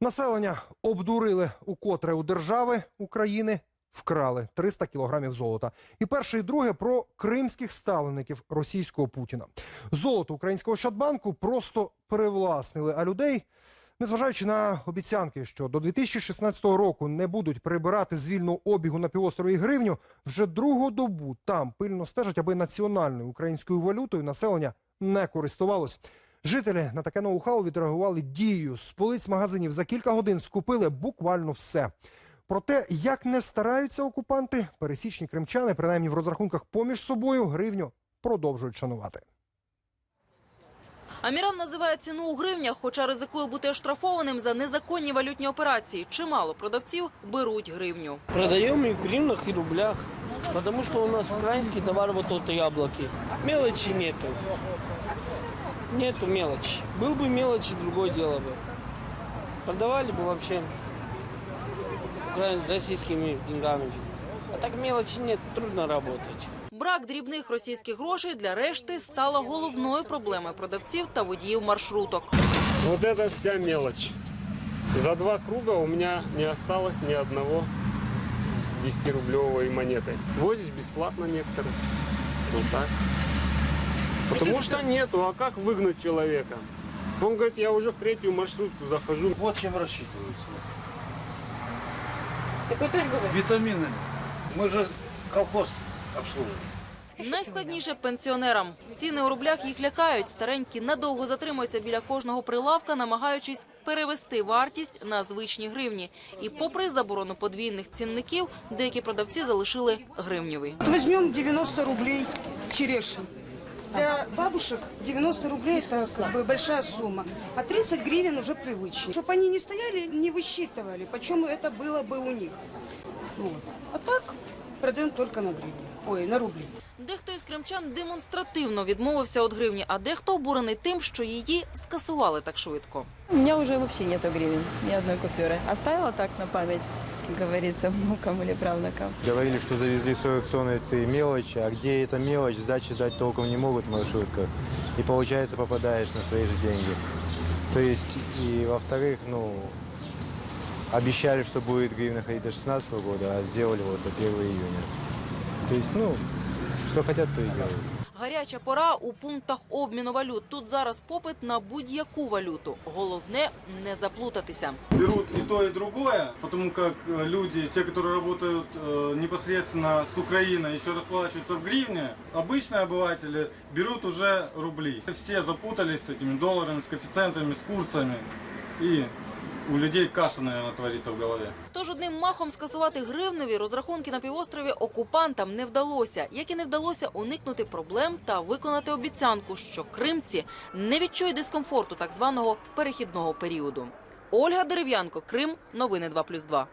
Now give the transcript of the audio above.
Населення обдурили укотре у держави України. Вкрали 300 кілограмів золота. І перше і друге про кримських ставлеників російського Путіна. Золото українського Щадбанку просто перевласнили, а людей, незважаючи на обіцянки, що до 2016 року не будуть прибирати з вільного обігу на півострові гривню, вже другу добу там пильно стежать, аби національною українською валютою населення не користувалось. Жителі на таке ноу-хау відреагували дією. З полиць магазинів за кілька годин скупили буквально все. Про те, як не стараються окупанти, пересічні кримчани, принаймні в розрахунках поміж собою, гривню продовжують шанувати. Аміран називає ціну у гривнях, хоча ризикує бути оштрафованим за незаконні валютні операції. Чимало продавців беруть гривню. Продаем и в гривнах, и рублях. Потому что у нас украинский товар вот от яблоки. Мелочи нету. Нету мелочи. Был бы мелочи, другое дело бы. Продавали бы вообще украин- российскими деньгами. А так мелочи нет, трудно работать. Брак дрібних російських грошей для решти стало головною проблемою продавців та водіїв маршруток. Вот это вся мелочь. За два круга у меня не осталось ни одного 10-рублевой монеты. Возишь бесплатно некоторых. Вот так. Потому что нету, а как выгнать человека? Он говорит, я уже в третью маршрутку захожу. Вот чем рассчитываются. Витаминами. Мы же колхоз обслуживаем. Найскладніше пенсіонерам. Ціни у рублях їх лякають. Старенькі надовго затримуються біля кожного прилавка, намагаючись перевести вартість на звичні гривні. І попри заборону подвійних цінників, деякі продавці залишили гривневий. Возьмем 90 рублей черешин. Для бабушек 90 рублей это как бы большая сумма, а 30 гривен уже привычнее. Чтобы они не стояли, не высчитывали, почем это было бы у них. Вот. А так продаем только на гривны, ой, на рубли. Дехто із кримчан демонстративно відмовився від гривні, а дехто обурений тим, що її скасували так швидко. У меня уже вообще нету гривен, ни одной купюры. Оставила так на память, Говорится, внукам или правнукам. Говорили, что завезли 40 тонн этой мелочи, а где эта мелочь, сдачи дать толком не могут в маршрутках. И получается попадаешь на свои же деньги. То есть, и во-вторых, ну, обещали, что будет гривна ходить до 16 года, а сделали вот до 1 июня. То есть, ну, что хотят, то и делают. Гаряча пора у пунктах обміну валют. Тут зараз попит на будь-яку валюту. Головне не заплутатися. берут и то, и другое, потому как э, люди, те, которые работают э, непосредственно с Украиной, еще расплачиваются в гривне, обычные обыватели берут уже рубли. Все запутались с этими долларами, с коэффициентами, с курсами, и у людей каша, наверное, творится в голове. Тож одним махом скасувати гривневі розрахунки на півострові окупантам не вдалося, як і не вдалося уникнути проблем та виконати обіцянку, що кримці не відчують дискомфорту так званого перехідного періоду. Ольга Дерев'янко, Крим, новини 2+,2.